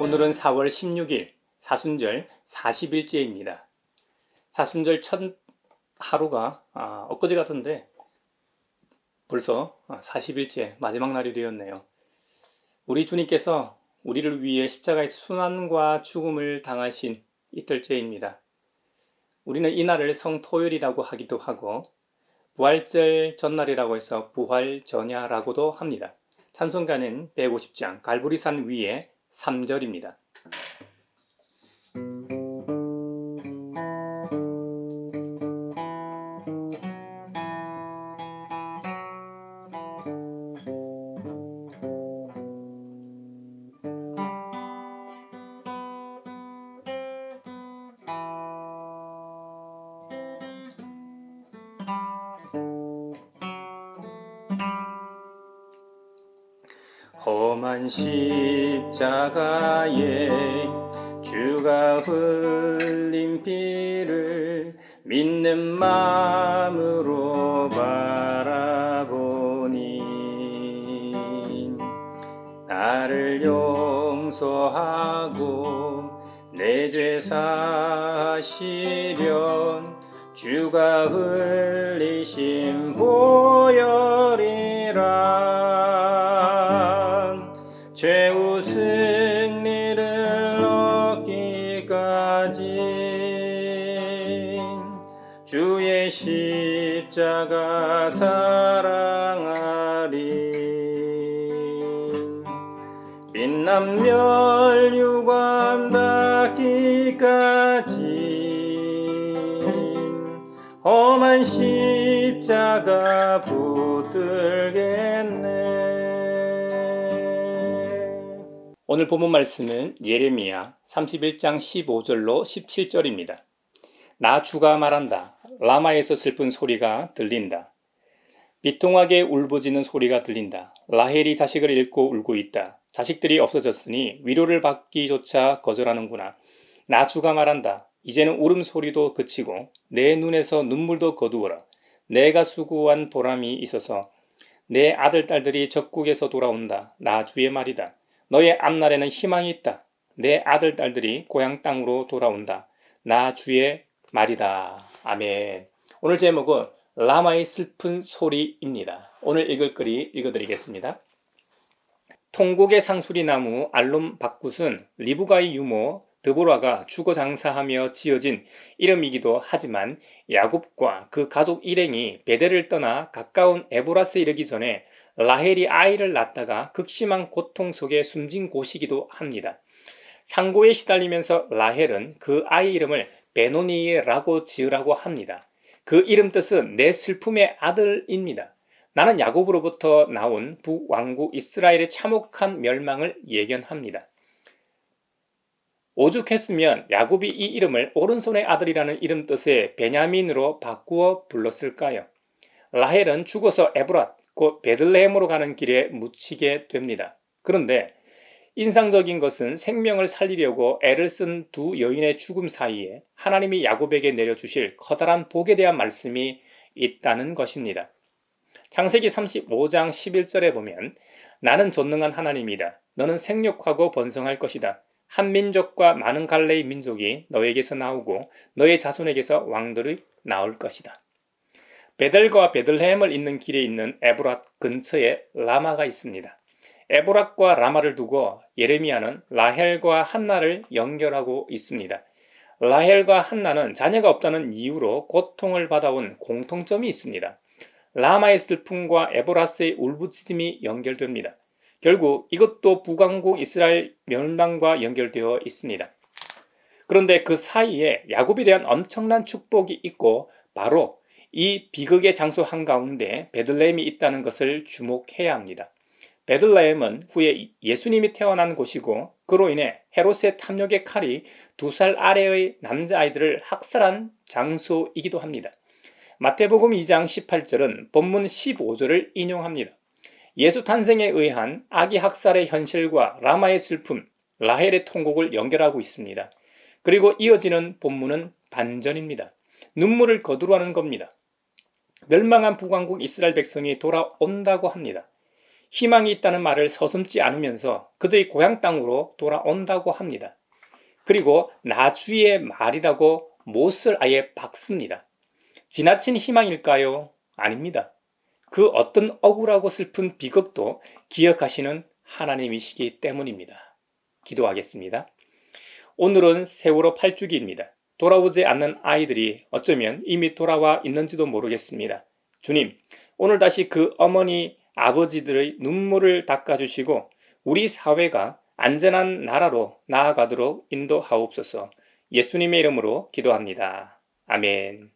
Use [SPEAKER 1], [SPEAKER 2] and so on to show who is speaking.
[SPEAKER 1] 오늘은 4월 16일 사순절 40일째입니다. 사순절 첫 하루가 아, 엊그제 같은데 벌써 40일째 마지막 날이 되었네요. 우리 주님께서 우리를 위해 십자가의 순환과 죽음을 당하신 이틀째입니다. 우리는 이날을 성토요일이라고 하기도 하고 부활절 전날이라고 해서 부활전야라고도 합니다. 찬송가는 150장 갈보리산 위에 3절입니다. 험한 십자가에 주가 흘린 피를 믿는 마음으로 바라보니 나를 용서하고 내 죄 사시련 주가 흘리신 보혈 얻기까지 주의 십자가 사랑하리 빛난 멸류관 닿기까지 험한 십자가 붙들겠네. 오늘 본문 말씀은 예레미야 31장 15절로 17절입니다. 나 주가 말한다. 라마에서 슬픈 소리가 들린다. 비통하게 울부짖는 소리가 들린다. 라헬이 자식을 잃고 울고 있다. 자식들이 없어졌으니 위로를 받기조차 거절하는구나. 나 주가 말한다. 이제는 울음소리도 그치고 내 눈에서 눈물도 거두어라. 내가 수고한 보람이 있어서 내 아들 딸들이 적국에서 돌아온다. 나 주의 말이다. 너의 앞날에는 희망이 있다. 내 아들 딸들이 고향 땅으로 돌아온다. 나 주의 말이다. 아멘. 오늘 제목은 라마의 슬픈 소리입니다. 오늘 읽을 글이 읽어드리겠습니다. 통곡의 상수리 나무 알롬 박굿은 리브가의 유모 드보라가 주거 장사하며 지어진 이름이기도 하지만 야곱과 그 가족 일행이 베델을 떠나 가까운 에보라스에 이르기 전에 라헬이 아이를 낳다가 극심한 고통 속에 숨진 곳이기도 합니다. 상고에 시달리면서 라헬은 그 아이 이름을 베노니라고 지으라고 합니다. 그 이름 뜻은 내 슬픔의 아들입니다. 나는 야곱으로부터 나온 북왕국 이스라엘의 참혹한 멸망을 예견합니다. 오죽했으면 야곱이 이 이름을 오른손의 아들이라는 이름 뜻의 베냐민으로 바꾸어 불렀을까요? 라헬은 죽어서 에브랏, 곧 베들레헴으로 가는 길에 묻히게 됩니다. 그런데 인상적인 것은 생명을 살리려고 애를 쓴 두 여인의 죽음 사이에 하나님이 야곱에게 내려주실 커다란 복에 대한 말씀이 있다는 것입니다. 창세기 35장 11절에 보면 나는 전능한 하나님이다. 너는 생육하고 번성할 것이다. 한 민족과 많은 갈래의 민족이 너에게서 나오고 너의 자손에게서 왕들이 나올 것이다. 베델과 베들레헴을 잇는 길에 있는 에브랏 근처에 라마가 있습니다. 에브락과 라마를 두고 예레미야는 라헬과 한나를 연결하고 있습니다. 라헬과 한나는 자녀가 없다는 이유로 고통을 받아온 공통점이 있습니다. 라마의 슬픔과 에보라스의 울부짖음이 연결됩니다. 결국 이것도 북왕국 이스라엘 멸망과 연결되어 있습니다. 그런데 그 사이에 야곱에 대한 엄청난 축복이 있고 바로 이 비극의 장소 한가운데 베들레헴이 있다는 것을 주목해야 합니다. 베들레헴은 후에 예수님이 태어난 곳이고 그로 인해 헤롯의 탐욕의 칼이 두 살 아래의 남자아이들을 학살한 장소이기도 합니다. 마태복음 2장 18절은 본문 15절을 인용합니다. 예수 탄생에 의한 아기 학살의 현실과 라마의 슬픔, 라헬의 통곡을 연결하고 있습니다. 그리고 이어지는 본문은 반전입니다. 눈물을 거두라는 겁니다. 멸망한 북왕국 이스라엘 백성이 돌아온다고 합니다. 희망이 있다는 말을 서슴지 않으면서 그들이 고향 땅으로 돌아온다고 합니다. 그리고 나주의 말이라고 못을 아예 박습니다. 지나친 희망일까요? 아닙니다. 그 어떤 억울하고 슬픈 비극도 기억하시는 하나님이시기 때문입니다. 기도하겠습니다. 오늘은 세월호 8주기입니다. 돌아오지 않는 아이들이 어쩌면 이미 돌아와 있는지도 모르겠습니다. 주님, 오늘 다시 그 어머니, 아버지들의 눈물을 닦아주시고 우리 사회가 안전한 나라로 나아가도록 인도하옵소서 예수님의 이름으로 기도합니다. 아멘.